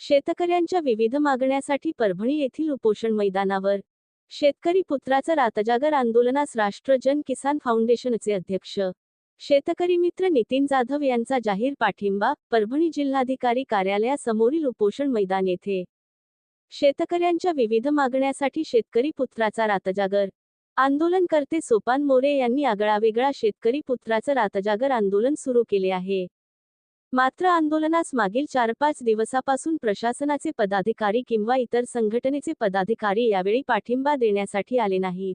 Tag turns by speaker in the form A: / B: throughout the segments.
A: शेतकऱ्यांच्या विविध मागण्यासाठी परभणी येथील उपोषण मैदानावर. शेतकरी पुत्राचं रातजागर आंदोलनास राष्ट्रजन किसान फाउंडेशनचे अध्यक्ष. शेतकरी मित्र नितीन जाधव यांचा जाहीर पाठिंबा परभणी जिल्हाधिकारी कार्यालयासमोरील उपोषण मैदान येथे. शेतकऱ्यांच्या विविध मागण्यासाठी शेतकरी पुत्राचा रातजागर. आंदोलनकर्ते सोपान मोरे यांनी आगळावेगळा शेतकरी पुत्राचं रातजागर आंदोलन सुरू केले आहे. मात्र आंदोलनास मागील चार पाच दिवसापासून प्रशासनाचे पदाधिकारी किंवा इतर संघटनेचे पदाधिकारी यावेळी पाठिंबा देण्यासाठी आले नाहीत.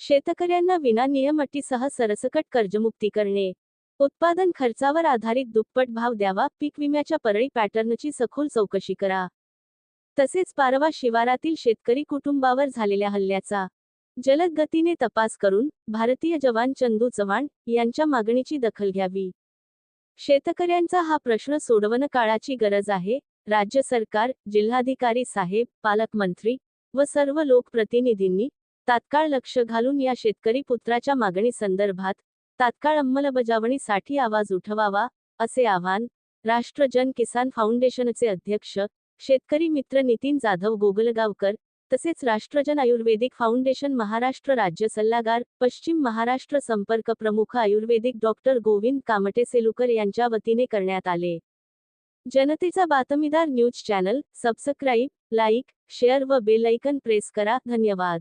A: शेतकऱ्यांना विना नियम अटीसह सरसकट कर्जमुक्ती करणे उत्पादन खर्चावर आधारित दुप्पट भाव द्यावा पीक विम्याच्या परळी पॅटर्नची सखोल चौकशी करा. तसेच पारवा शिवारातील शेतकरी कुटुंबावर झालेल्या हल्ल्याचा जलद गतीने तपास करून भारतीय जवान चंदू चव्हाण यांच्या मागणीची दखल घ्यावी. शेतकऱ्यांचा हा प्रश्न सोडवणं काळाची गरज आहे. राज्य सरकार जिल्हाधिकारी साहेब पालकमंत्री व सर्व लोकप्रतिनिधींनी तात्काळ लक्ष घालून या शेतकरी पुत्राच्या मागणी संदर्भात तात्काळ अंमलबजावणीसाठी आवाज उठवावा असे आवाहन राष्ट्र जन किसान फाउंडेशनचे अध्यक्ष शेतकरी मित्र नितीन जाधव गोगलगावकर तसेच राष्ट्रजन आयुर्वेदिक फाउंडेशन महाराष्ट्र राज्य सल्लागार पश्चिम महाराष्ट्र संपर्क प्रमुख आयुर्वेदिक डॉक्टर गोविंद कामटे सेलुकर यांच्या वतीने करण्यात आले. जनतेचा बातमीदार news channel subscribe like share व बेल ऐकन प्रेस करा. धन्यवाद.